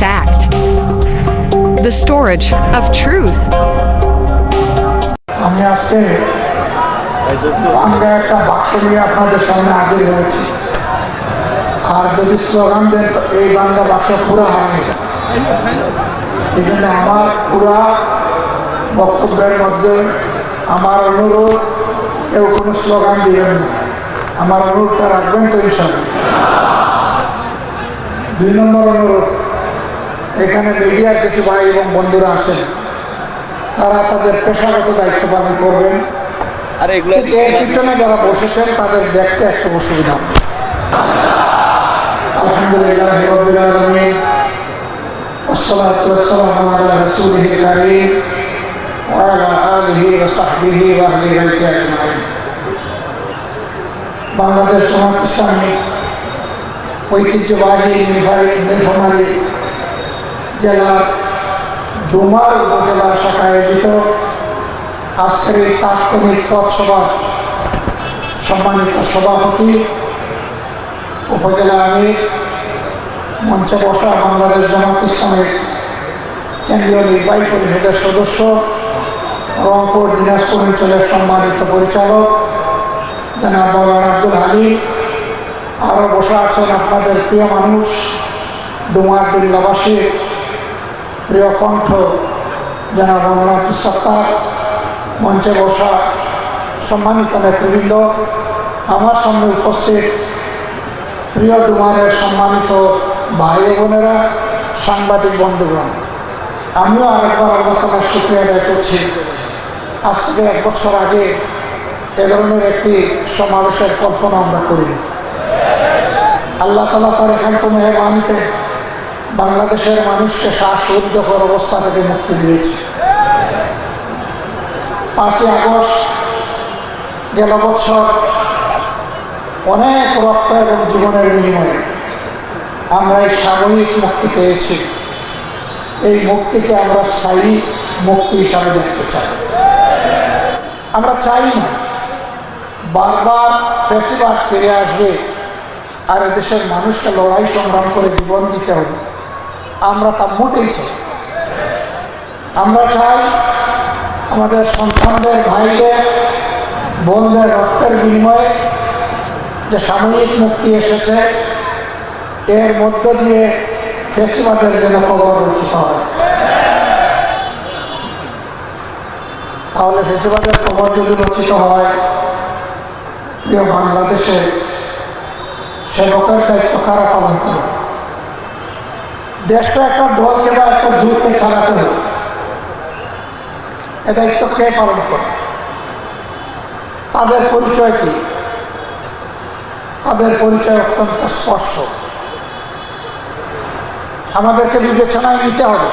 fact. The storage of truth. আমি আজকে বাংলা একটা বাক্স নিয়ে আপনাদের সামনে হাজির হয়েছি আর যদি স্লোগান দেন এই বাংলা বাক্স পুরো হারাই এই জন্য আমার পুরা বক্তব্যের মধ্যে আমার অনুরোধ, কেউ কোনো স্লোগান দিবেন না আমার অনুরোধটা রাখবেন ইনশাল্লাহ দুই নম্বর অনুরোধ এখানে মিডিয়ার কিছু ভাই এবং বন্ধুরা আছেন তারা তাদের পেশাগত দায়িত্ব পালন করবেন। এর পিছনে যারা বসেছেন তাদের দেখতে একটা অসুবিধা। আলহামদুলিল্লাহ বাংলাদেশ জমাত ইসলামী ঐতিহ্যবাহী নির্ধারিত নির্ভমারী জেলার ডুমার উপজেলা শাখা আয়োজিত আজকের এই তাৎক্ষণিক পথসভার সম্মানিত সভাপতি, উপজেলা আমির, মঞ্চে বসা বাংলাদেশ জামাত ইসলামের কেন্দ্রীয় নির্বাহী পরিষদের সদস্য, রংপুর দিনাজপুর অঞ্চলের সম্মানিত পরিচালক, জনাব মৌলানা আব্দুল হালিম। আরও বসে আছেন আপনাদের প্রিয় মানুষ, ডুমার দিল্লাবাসীর প্রিয় কণ্ঠ মৌলানা আব্দুল সত্তার মঞ্চে বসা সম্মানিত নেতৃবৃন্দ, আমার সামনে উপস্থিত প্রিয় ডুমারের সম্মানিত ভাই বোনেরা, সাংবাদিক বন্ধুগণ, আমিও আরেকবার আল্লাহ তালার শুক্রিয়া আদায় করছি। আজ থেকে এক বছর আগে এ ধরনের একটি সমাবেশের কল্পনা আমরা করি আল্লাহ তালা তার একান্ত মেহরবানিতে বাংলাদেশের মানুষকে শ্বাস শ্বাসরুদ্ধকর অবস্থা থেকে মুক্তি দিয়েছে। পাঁচই আগস্ট গেল বছর অনেক রক্ত এবং জীবনের বিনিময়ে আমরা এই সাময়িক মুক্তি পেয়েছি। এই মুক্তিকে আমরা স্থায়ী মুক্তি হিসাবে দেখতে চাই। আমরা চাই না বারবার পেশিবাদ ফিরে আসবে আর এদেশের মানুষকে লড়াই সংগ্রাম করে জীবন দিতে হবে। আমরা তা মোটেই চাই আমরা চাই আমাদের সন্তানদের, ভাইদের, বোনদের রক্তের বিনিময়ে যে সাময়িক মুক্তি এসেছে, এর মধ্য দিয়ে ফেসিবাদের যেন কবর রচিত হয়। তাহলে ফেসিবাদের কবর যদি রচিত হয়, প্রিয় বাংলাদেশে সেবকের দায়িত্ব কারা পালন করবে? দেশটা একটা দলকে বা একটা ঝুঁককে ছাড়াতে হবে এ দায়িত্ব কে পালন করবে? তাদের পরিচয় কি? তাদের পরিচয় অত্যন্ত স্পষ্ট। আমাদেরকে বিবেচনায় নিতে হবে।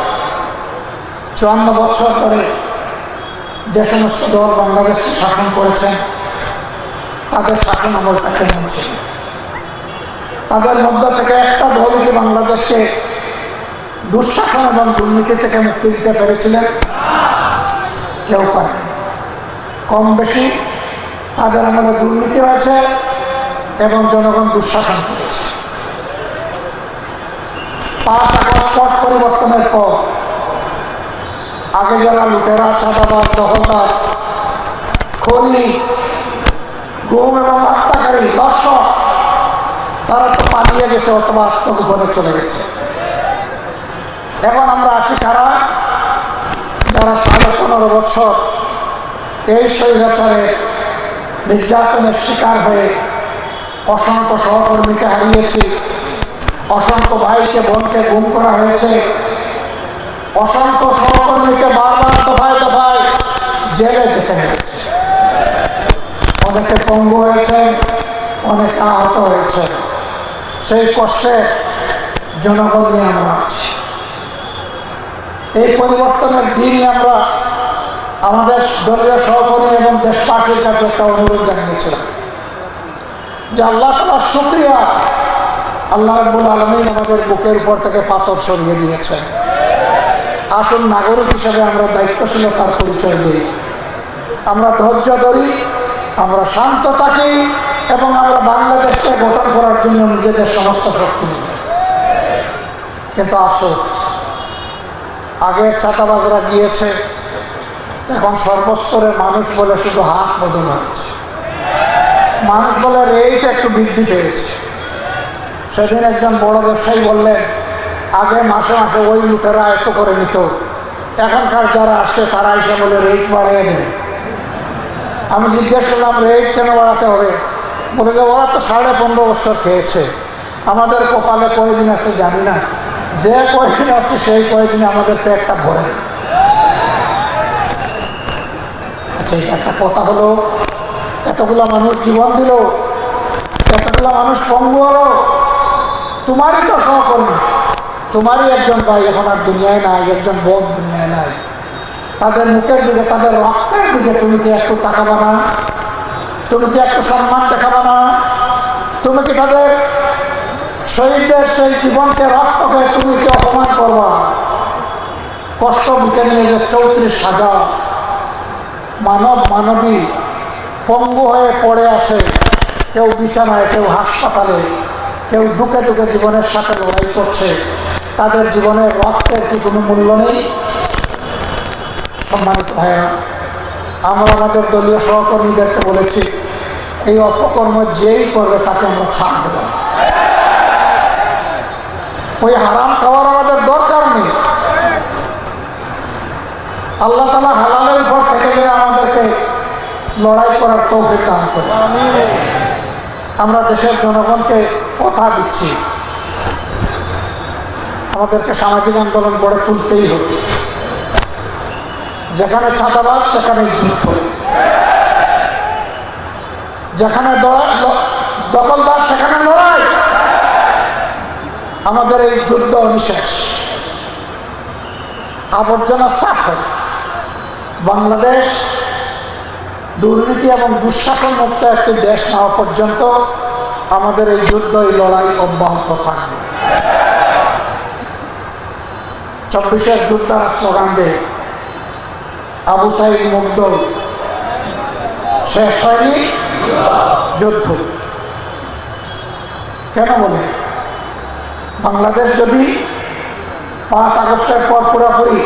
চুয়ান্ন বছর ধরে যে সমস্ত দল বাংলাদেশকে শাসন করেছেন, তাদের শাসন আমলটা কেমন তাদের মধ্য থেকে একটা দল কি বাংলাদেশকে দুঃশাসন এবং দুর্নীতি থেকে মুক্তি দিতে পেরেছিলেন? কেউ পারে কম বেশি তাদের আমলে দুর্নীতি হয়েছে এবং জনগণ দুঃশাসন করেছে। পাঁচ আগস্ট পরিবর্তনের পর আগে যারা লুটেরা, চাঁদাবাজ, দখলদার, খনি, গুম এবং হত্যাকারী, দর্শক, তারা তো পালিয়ে গেছে অথবা আত্মগোপনে চলে গেছে। এখন আমরা আছি কারা? যারা সাড়ে পনেরো বছর এই স্বৈরাচারের নির্যাতনের শিকার হয়ে অসংখ্য সহকর্মীকে হারিয়েছি অসংখ্য ভাইকে, বোনকে গুম করা হয়েছে অসংখ্য সহকর্মীকে বারবার দফায় দফায় জেলে যেতে হয়েছে। অনেকে পঙ্গু হয়েছে অনেকে আহত হয়েছে সেই কষ্টে জনগণ নিয়ে আমরা আছি। এই পরিবর্তনের দিনই আমরা আমাদের দলীয় সহকর্মী এবং দেশবাসীর কাছে একটা অনুরোধ জানিয়েছিলাম যে আল্লাহ তালার শুক্রিয়া আল্লাহ রব্বুল আলমিন আমাদের বুকের উপর থেকে পাথর সরিয়ে দিয়েছেন। আসল নাগরিক হিসেবে আমরা দায়িত্বশীলতার পরিচয় দিই। আমরা ধৈর্য ধরি, আমরা শান্ত থাকি এবং আমরা বাংলাদেশকে গঠন করার জন্য নিজেদের সমস্ত শক্তি নিই। কিন্তু আফসোস আগের চাতাবাজরা গিয়েছে এখন সর্বস্তরের মানুষ বলে শুধু হাত বদল হয়েছে মানুষ বলে রেট একটু বৃদ্ধি পেয়েছে। সেদিন একজন বড় ব্যবসায়ী বললেন, আগে মাসে মাসে ওই লুটেরা এত করে নিত। এখনকার যারা আসছে তারা এসে বলে রেট বাড়িয়ে দেয়। আমি জিজ্ঞেস করলাম রেট কেন বাড়াতে হবে? বলে যে, ওরা তো সাড়ে পনেরো বছর খেয়েছে। আমাদের কপালে কয়দিন আছে জানি না। যে কয়দিন আছে, সেই কয়দিনে আমাদের পেটটা ভরে আচ্ছা এটা একটা কথা হলো, এতগুলা মানুষ জীবন দিল, এতগুলা মানুষ পঙ্গু হলো, তোমারই তো সহকর্মী। তোমারই একজন ভাই এখন আর দুনিয়ায় নাই, একজন বোন দুনিয়ায় নাই। তাদের মুখের দিকে, তাদের রক্তের দিকে তুমি কি একটু তাকাবা না? তুমি কি একটু সম্মান দেখাবা না? তুমি কি তাদের শহীদদের সেই জীবনকে রক্তকে তুমি কি অপমান করবা কষ্ট বুকে নিয়ে যে চৌত্রিশ হাজার মানব মানবী পঙ্গু হয়ে পড়ে আছে, কেউ বিছানায়, কেউ হাসপাতালে, কেউ দুকে দুকে জীবনের সাথে লড়াই করছে, তাদের জীবনের রক্তের কি কোনো মূল্য নেই সম্মানিত ভাইয়া আমরা আমাদের দলীয় সহকর্মীদেরকে বলেছি, এই অপকর্ম যেই করবে তাকে আমরা ছাড় দেব। ওই হারাম খাওয়ার আমাদের দরকার নেই। আল্লাহ তালা হালালের উপর থেকে গেলে আমাদেরকে লড়াই করার তৌফিক দান করে। আমরা দেশের জনগণকে কথা দিচ্ছি। আমাদেরকে সামাজিক আন্দোলন গড়ে তুলতেই হবে। যেখানে ছাতাবাস সেখানে যুদ্ধ। যেখানে দখলদার, সেখানে লড়াই। আমাদের এই যুদ্ধ নিশেষ আবর্জনা সাফ হয়। বাংলাদেশ দুর্নীতি এবং দুঃশাসন মুক্ত একটি দেশ না হওয়া পর্যন্ত আমাদের এই যুদ্ধ এই লড়াই অব্যাহত থাকবে। চব্বিশের যোদ্ধারা স্লোগান দেয় আবু সাইদ মুগ্ধ শেষ হয়নি যুদ্ধ। কেন বলে? বাংলাদেশ যদি পাঁচ আগস্টের পর পুরোপুরি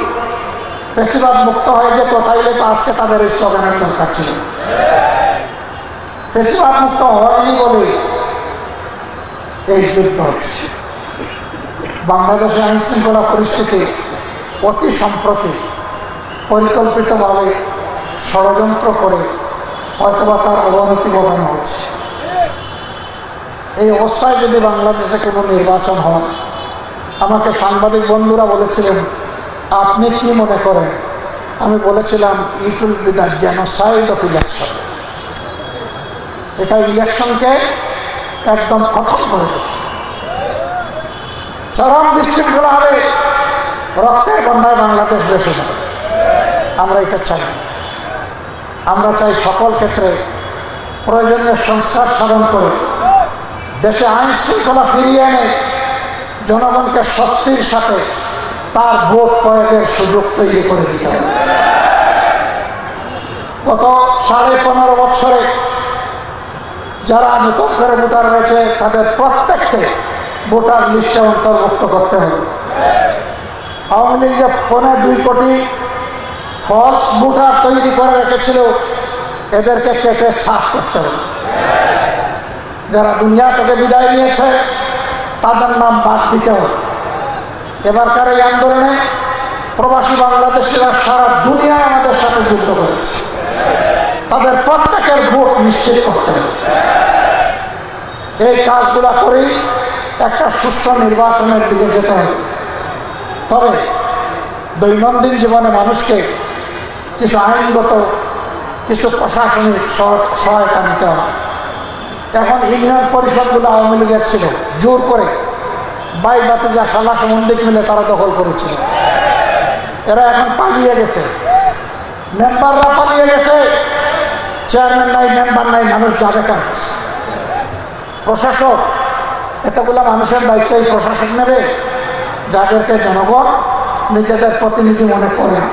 ফেস্টিভাল মুক্ত হয়ে যেত তাইলে তো আজকে তাদের এই স্লোগানের দরকার ছিল। ফেস্টিভাল মুক্ত হয়নি বলে এই যুদ্ধ হচ্ছে। বাংলাদেশের আইন শৃঙ্খলা পরিস্থিতি অতি সম্প্রতি পরিকল্পিতভাবে ষড়যন্ত্র করে হয়তোবা তার অবনতি ঘটানো হচ্ছে। এই অবস্থায় যদি বাংলাদেশে কোনো নির্বাচন হয়, আমাকে সাংবাদিক বন্ধুরা বলেছিলেন, আপনি কি মনে করেন? আমি বলেছিলাম it will be the genocide of election এটা ইলেকশনকে একদম খতম করে দেবে। চরম বিশৃঙ্খলা হবে, রক্তের বন্যায় বাংলাদেশ বেসে যাবে। আমরা এটা চাই। আমরা চাই সকল ক্ষেত্রে প্রয়োজনীয় সংস্কার সাধন করে দেশে আইন শৃঙ্খলা ফিরিয়ে এনে জনগণকে স্বস্তির সাথে তার ভোট প্রয়োগের সুযোগ তৈরি করে দিতে হবে। গত সাড়ে পনেরো বছরে যারা নতুন করে ভোটার হয়েছে, তাদের প্রত্যেককে ভোটার লিস্টে অন্তর্ভুক্ত করতে হবে। আওয়ামী লীগ যে পনেরো দুই কোটি ফলস ভোটার তৈরি করে রেখেছিল, এদেরকে কেটে সাফ করতে হবে। যারা দুনিয়া থেকে বিদায় নিয়েছে, তাদের নাম বাদ দিতে হবে। এবারকার এই আন্দোলনে প্রবাসী বাংলাদেশিরা সারা দুনিয়ায় আমাদের সাথে যুদ্ধ করেছে। তাদের প্রত্যেকের ভোট নিশ্চিত করতে হবে। এই কাজগুলা করেই একটা সুষ্ঠু নির্বাচনের দিকে যেতে হবে। তবে দৈনন্দিন জীবনে মানুষকে কিছু আইনগত, কিছু প্রশাসনিক সহ- সহায়তা নিতে হয় এখন ইউনিয়ন পরিষদগুলো আওয়ামী লীগের ছিল, জোর করে। বাই বাতিজা সালা সম্বন্ধিক মিলে তারা দখল করেছিল। এরা এখন পালিয়ে গেছে। মেম্বাররা পালিয়ে গেছে। চেয়ারম্যান নাই, মেম্বার নাই, মানুষ যাবে কার কাছে? প্রশাসক, এতগুলা মানুষের দায়িত্ব এই প্রশাসক নেবে। যাদেরকে জনগণ নিজেদের প্রতিনিধি মনে করে না।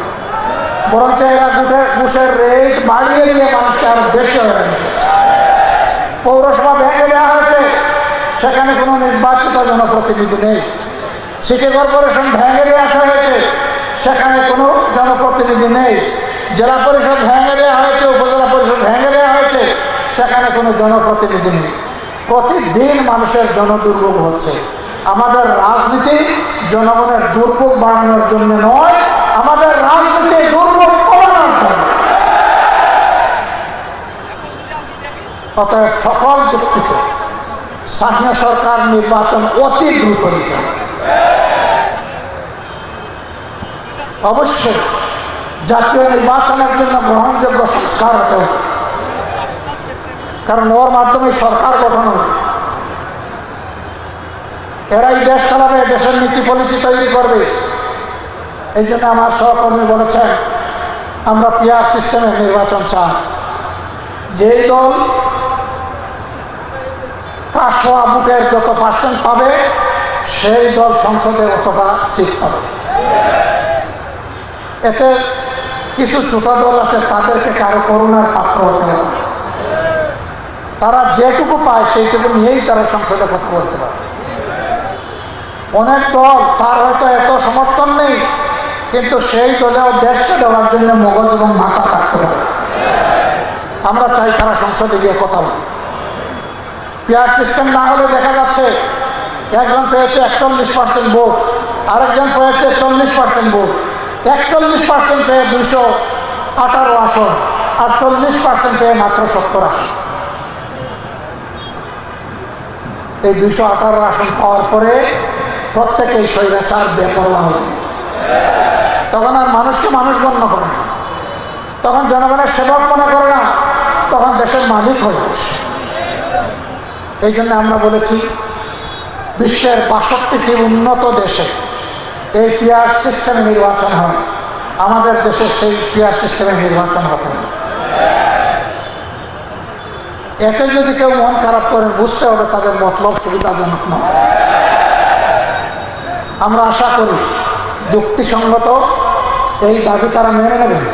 বরঞ্চ এরা গুটে ঘুষের রেট বাড়িয়ে দিয়ে মানুষকে আরও বেশি করছে। পৌরসভা ভেঙে দেওয়া হয়েছে। সেখানে কোনো নির্বাচিত জনপ্রতিনিধি নেই। সিটি কর্পোরেশন ভেঙে দেওয়া হয়েছে। সেখানে কোনো জনপ্রতিনিধি নেই। জেলা পরিষদ ভেঙে দেওয়া হয়েছে, উপজেলা পরিষদ ভেঙে দেওয়া হয়েছে। সেখানে কোনো জনপ্রতিনিধি নেই। প্রতিদিন মানুষের জনদুর্ভোগ হচ্ছে। আমাদের রাজনীতি জনগণের দুর্ভোগ বাড়ানোর জন্য নয় আমাদের রাজনীতি দুর্ভোগ কমানোর জন্য অতএব সকল যুক্তিতে স্থানীয় সরকার নির্বাচন অতি দ্রুত নিতে হবে। অবশ্যই জাতীয় নির্বাচনের জন্য গ্রহণযোগ্য সংস্কার হতে হবে। কারণ ওর মাধ্যমে সরকার গঠন হবে। এরাই দেশ চালাবে, দেশের নীতি পলিসি তৈরি করবে। এই জন্য আমার সহকর্মী বলেছেন, আমরা পিয়ার সিস্টেমের নির্বাচন চাই। যেই দল পাশ হওয়া বুটের যত পার্সেন্ট পাবে, সেই দল সংসদে অতটা সিট পাবে। এতে কিছু ছোট দল আছে, তাদেরকে কারও করুণার পাত্র হতে হবে তারা যেটুকু পায়, সেইটুকু নিয়েই তারা সংসদে কথা বলতে পারে। অনেক দল তার হয়তো এত সমর্থন নেই, কিন্তু সেই দলেও দেশকে দেওয়ার জন্য মগজ এবং মাথা থাকতে পারে। আমরা চাই তারা সংসদে গিয়ে কথা বলে পেয়ার সিস্টেম না হলে দেখা যাচ্ছে একজন পেয়েছে একচল্লিশ পার্সেন্ট ভোট, আরেকজন পেয়েছে চল্লিশ পার্সেন্ট ভোট। একচল্লিশ পার্সেন্ট পেয়ে দুইশো আঠারো আসন আর চল্লিশ পার্সেন্ট পেয়ে মাত্র সত্তর আসন। এই দুইশো আঠারো আসন পাওয়ার পরে প্রত্যেকেই স্বৈরাচার, বেপরোয়া হবে তখন আর মানুষকে মানুষ গণ্য করে না। তখন জনগণের সেবক মনে করে না, তখন দেশের মালিক হয়ে বসে। এই জন্য আমরা বলেছি, বিশ্বের বাষট্টিটি উন্নত দেশে এই পিয়ার সিস্টেমে নির্বাচন হয়। আমাদের দেশে সেই পিয়ার সিস্টেমে নির্বাচন হবে এতে যদি কেউ মন খারাপ করেন বুঝতে হবে তাদের মতলব সুবিধাজনক নয়। আমরা আশা করি, যুক্তিসঙ্গত এই দাবি তারা মেনে নেবেন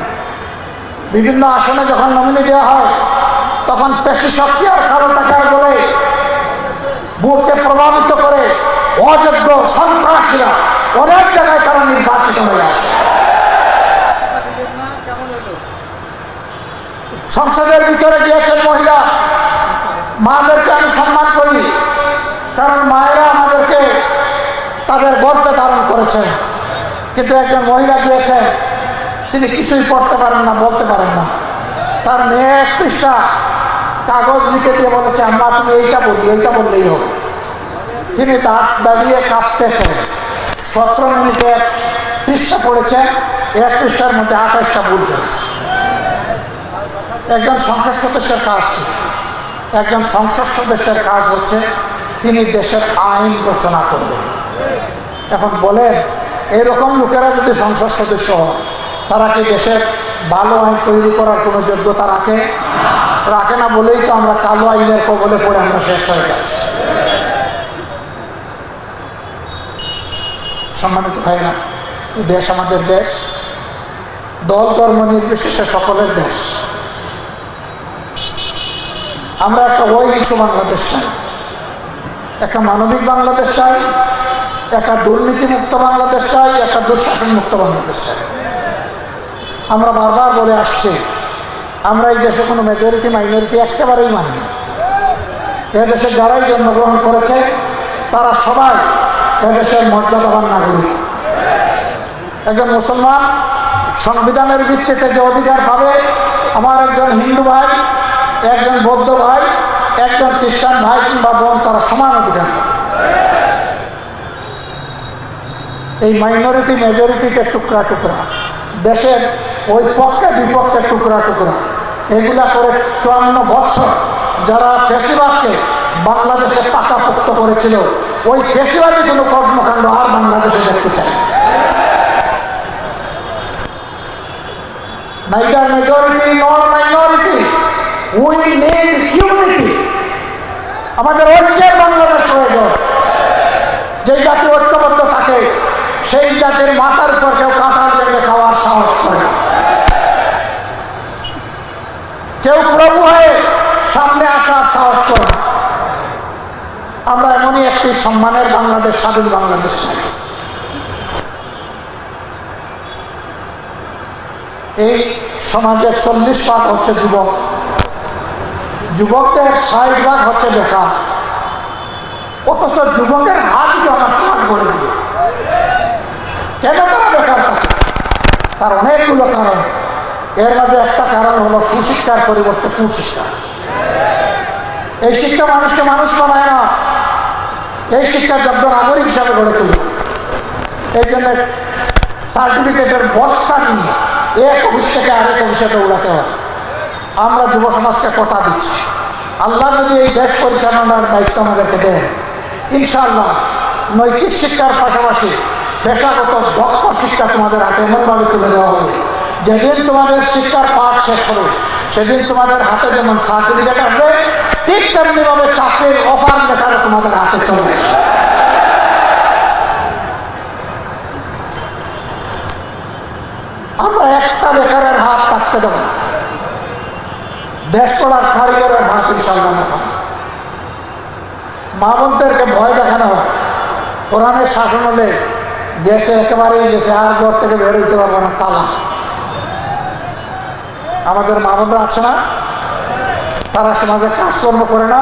বিভিন্ন আসনে যখন নমিনি দেওয়া হয়, তখন পেশি শক্তি আর কারও টাকার বলে ভোটকে প্রভাবিত করে অযোগ্য সন্ত্রাসীরা অনেক জায়গায় তারা নির্বাচিত হয়ে আছে। সংসদের ভিতরে গিয়েছেন মহিলা। মাদেরকে আমি সম্মান করি, কারণ মায়েরা আমাদেরকে তাদের গর্বে ধারণ করেছেন কিন্তু একজন মহিলা গিয়েছেন, তিনি কিছুই পড়তে পারেন না, বলতে পারেন না। তার মেয়ে পৃষ্ঠা কাগজ লিখে দিয়ে বলেছে, আম্মা, তুমি এইটা বলি এইটা বললেই হবে। তিনি দাঁত দাঁড়িয়ে কাঁপতেছেন। সতেরো মিনিটে এক পৃষ্ঠা পড়েছেন এক পৃষ্ঠার মধ্যে আঠাশটা ভুল করেছে একজন সংসদ সদস্যের কাজ কি? একজন সংসদ সদস্যের কাজ হচ্ছে তিনি দেশের আইন রচনা করবেন। এখন বলেন, এরকম লোকেরা যদি সংসদ সদস্য হয়, তারা কি দেশের ভালো আইন তৈরি করার কোনো যোগ্যতা রাখে? রাখে না বলেই তো আমরা কালো আইনের কবলে পড়ে আমরা শেষ হয়ে যাচ্ছি। সম্মানিত ভাইরা এই দেশ আমাদের দেশ। দল, ধর্ম নির্বিশেষে সকলের দেশ। আমরা একটা অহিংস বাংলাদেশ চাই। একটা মানবিক বাংলাদেশ চাই। একটা দুর্নীতিমুক্ত বাংলাদেশ চাই। একটা দুঃশাসন মুক্ত বাংলাদেশ চাই। আমরা বারবার বলে আসছি, আমরা এই দেশে কোনো মেজরিটি মাইনরিটি একেবারেই মানি না। এদেশে যারাই জন্মগ্রহণ করেছে, তারা সবাই এদেশের মর্যাদাবান নাগরিক একজন মুসলমান সংবিধানের ভিত্তিতে যে অধিকার পাবে, আমার একজন হিন্দু ভাই, একজন বৌদ্ধ ভাই, একজন খ্রিস্টান ভাই কিংবা বোন, তারা সমান অধিকার। এই মাইনরিটি মেজরিটিতে টুকরা টুকরা, দেশের ওই পক্ষে বিপক্ষে টুকরা টুকরা, এগুলা করে চুয়ান্ন বছর যারা ফেসিবাদকে বাংলাদেশে পাকাপোক্ত করেছিল ওই ফেসিবাদী কোনো কর্মকাণ্ড আর বাংলাদেশে দেখতে চাই। neither. আমাদের ঐক্যের বাংলাদেশ প্রয়োজন যে জাতি ঐক্যবদ্ধ থাকে, সেই জাতির মাথার উপর কেউ কাঁঠাল লেগে খাওয়ার সাহস করে না। কেউ প্রভু হয়ে সামনে আসার সাহস করে না। জাতির সম্মানের বাংলাদেশ, স্বাধীন বাংলাদেশ থাকে এই সমাজে চল্লিশ ভাগ হচ্ছে যুবক। যুবকদের ষাট ভাগ হচ্ছে বেকার অথচ যুবকের হাত দিয়ে আমার সমাজ গড়ে দিবে কেন তারা বেকার থাকে? তার অনেকগুলো কারণ। এর মাঝে একটা কারণ হলো সুশিক্ষার পরিবর্তে কুশিক্ষা। এই শিক্ষা মানুষকে মানুষ বানায় না। এই শিক্ষা যোগ্য নাগরিক হিসাবে গড়ে তুলবে। এই জন্য সার্টিফিকেটের বস্তা নিয়ে এক অফিস থেকে আরেক অফিসে দৌড়াতে হয়। আমরা যুব সমাজকে কথা দিচ্ছি। আল্লাহ যদি এই দেশ পরিচালনার দায়িত্ব আমাদেরকে দেন, ইনশাআল্লাহ নৈতিক শিক্ষার পাশাপাশি পেশাগত দক্ষ শিক্ষা তোমাদের হাতে এমনভাবে তুলে দেওয়া হবে। যেদিন তোমাদের শিক্ষার পাঠ শেষ হবে সেদিন তোমাদের হাতে যেমন সার্টিফিকেট আসবে, ঠিক তেমনিভাবে চাকরির অফার লেটারও তোমাদের হাতে চলে আসবে। আমরা একটা বেকারের হাত থাকতে দেবো না। দেশ করার কারিগরের হাত ইনশাল্লাহ মা বোনদেরকে ভয় দেখানো হয়। কোরআনের শাসন হলে দেশে একেবারেই গেছে আর ঘর থেকে বের হইতে পারব না, তালা। আমাদের মা বোনরা আছে না? তারা সমাজে কাজকর্ম করে না,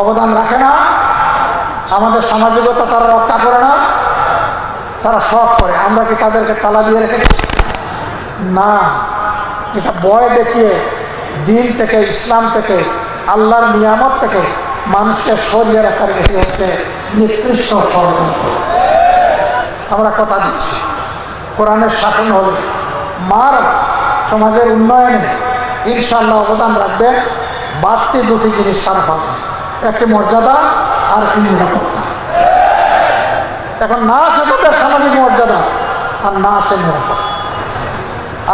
অবদান রাখে না, আমাদের সামাজিকতা তারা রক্ষা করে না, তারা সব করে। আমরা কি তাদেরকে তালা দিয়ে রেখে না। এটা বয় দেখিয়ে দিন থেকে, ইসলাম থেকে, আল্লাহর নিয়ামত থেকে মানুষকে সরিয়ে রাখার এটি হচ্ছে নিকৃষ্ট ষড়যন্ত্র। আমরা কথা দিচ্ছি। কোরআনের শাসন হলে, মার সমাজের উন্নয়নে ইনশাল্লাহ অবদান রাখবেন বাড়তি দুটি জিনিস তারা পাবেন একটি মর্যাদা, আর একটি নিরাপত্তা। এখন না আছে তাদের সামাজিক মর্যাদা, আর না আছে নিরাপত্তা।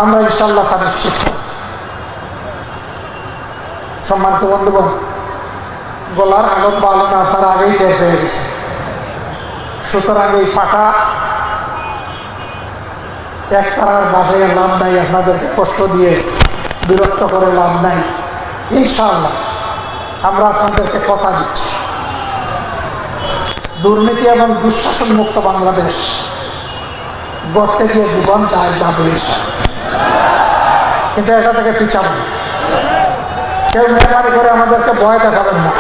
আমরা ইনশাল্লাহ তা নিশ্চিত সম্মানিত বন্ধুগণ, গলার হালত ভালো না তার আগেই টের পেয়ে গেছে। সুতরাং এই পাটা এক তারার বাসায় লাভ নাই, আপনাদেরকে কষ্ট দিয়ে বিরক্ত করে লাভ নাই। ইনশাল্লাহ আমরা আপনাদেরকে কথা দিচ্ছি। দুর্নীতি এবং দুঃশাসন মুক্ত বাংলাদেশ গড়তে গিয়ে জীবন যায়, যাবে কিন্তু এটা থেকে পিছাবো কেউ মেহরবানি করে আমাদেরকে ভয় দেখাবেন না।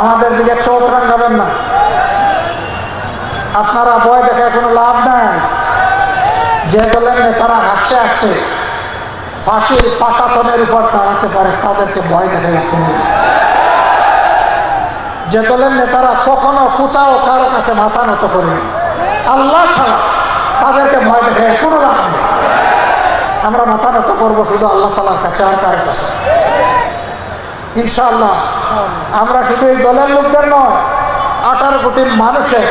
আমাদের দিকে চোখ রাঙাবেন না। আপনারা ভয় দেখে কোনো লাভ নাই। যে বলেন তারা হাসতে হাসতে ফাঁসির পাটাতনের উপর দাঁড়াতে পারে, তাদেরকে ভয় দেখে এখন। যে দলের নেতারা কখনো কোথাও কারও কাছে মাথা নত করেনি আল্লাহ ছাড়া তাদেরকে ভয় দেখে কোনো লাভ নেই। আমরা মাথা নত করব শুধু আল্লাহ তালার কাছে আর কারোর কাছে। ইনশাআল্লাহ, আমরা শুধু এই দলের লোকদের নয়, আঠারো কোটি মানুষের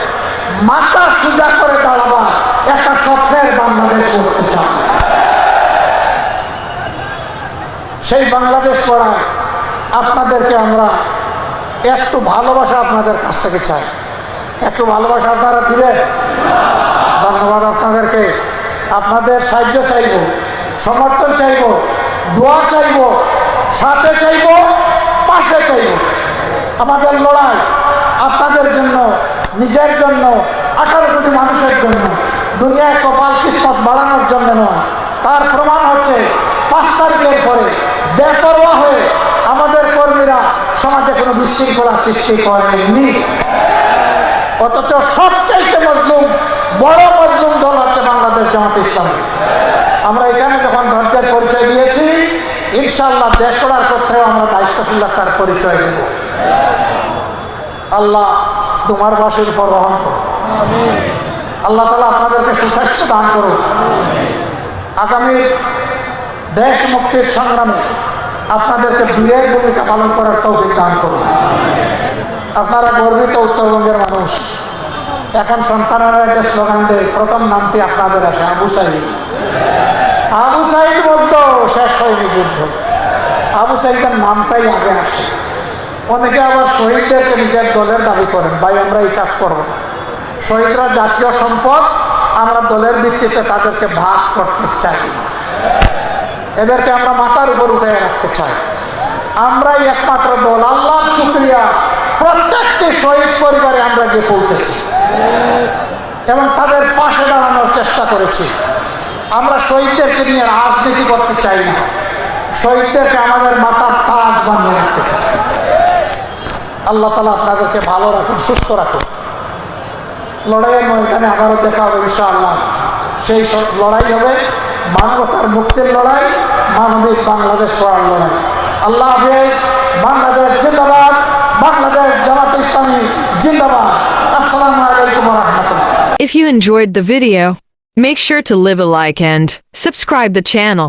মাথা সোজা করে দাঁড়াবার একটা স্বপ্নের বাংলাদেশ করতে চান সেই বাংলাদেশ করায় আপনাদেরকে আমরা একটু ভালোবাসা আপনাদের কাছ থেকে চাই। একটু ভালোবাসা আপনারা দিবেন? ধন্যবাদ আপনাদেরকে। আপনাদের সাহায্য চাইব, সমর্থন চাইব, দোয়া চাইব, সাথে চাইব, পাশে চাইব। আমাদের লড়াই আপনাদের নিজের জন্য, আঠারো কোটি মানুষের জন্য দুনিয়ায় কপাল কিসমত বাড়ানোর জন্য নয়। তার প্রমাণ হচ্ছে, পাঁচ তারিখের পরে বেপরোয়া হয়ে আমাদের কর্মীরা সমাজে কোনো বিশৃঙ্খলা সৃষ্টি করেননি। অথচ সবচাইতে মজলুম, বড় মজলুম দল হচ্ছে বাংলাদেশ জামাত ইসলাম। আমরা এখানে যখন ধৈর্যের পরিচয় দিয়েছি ইনশাল্লাহ দেশ গড়ার ক্ষেত্রেও আমরা দায়িত্বশীলতার পরিচয় দেব। আল্লাহ তোমার বাসের উপর রহম করো। আল্লাহ তালা আপনাদেরকে সুস্বাস্থ্য দান করুন আগামী দেশ মুক্তির সংগ্রামে আপনাদেরকে বীরের ভূমিকা পালন করার তৌফিক দান করুন। আপনারা গর্বিত উত্তরবঙ্গের মানুষ। এখন সন্তানেরা একটা স্লোগান দেয়, প্রথম নামটি আপনাদের আসে, আবু সাইদ। আবু সাইদ বলতো, শেষ হয়নি যুদ্ধ। আবু সাইদের নামটাই আগে আসে। অনেকে আবার শহীদদেরকে নিজের দলের দাবি করেন, ভাই, আমরা এই কাজ করব শহীদরা জাতীয় সম্পদ আমরা দলের ভিত্তিতে তাদেরকে ভাগ করতে চাই না। এদেরকে আমরা মাথার উপর উঠে রাখতে চাই। আমরাই একমাত্র দল আল্লাহ শুক্রিয়া। প্রত্যেকটি শহীদ পরিবারে আমরা গিয়ে পৌঁছেছি এবং তাদের পাশে দাঁড়ানোর চেষ্টা করেছি। আমরা শহীদদেরকে নিয়ে রাজনীতি করতে চাই না। শহীদদেরকে আমাদের মাথার তাজ বানিয়ে রাখতে চাই। আল্লাহ তালা আপনাদেরকে ভালো রাখুন সুস্থ রাখুন। লড়াইয়ের ময়দানে আবারও দেখা হবে ইনশাআল্লাহ। সেই সব লড়াই হবে মানবতার মুক্তির লড়াই মানবিক বাংলাদেশ করার লড়াই। আল্লাহ হাফেজ বাংলাদেশ জিন্দাবাদ বাংলাদেশ জামাত ইসলামী জিন্দাবাদ। আসসালামু আলাইকুম রহমতুল্লাহ। If you enjoyed the video, make sure to leave a like and subscribe the channel.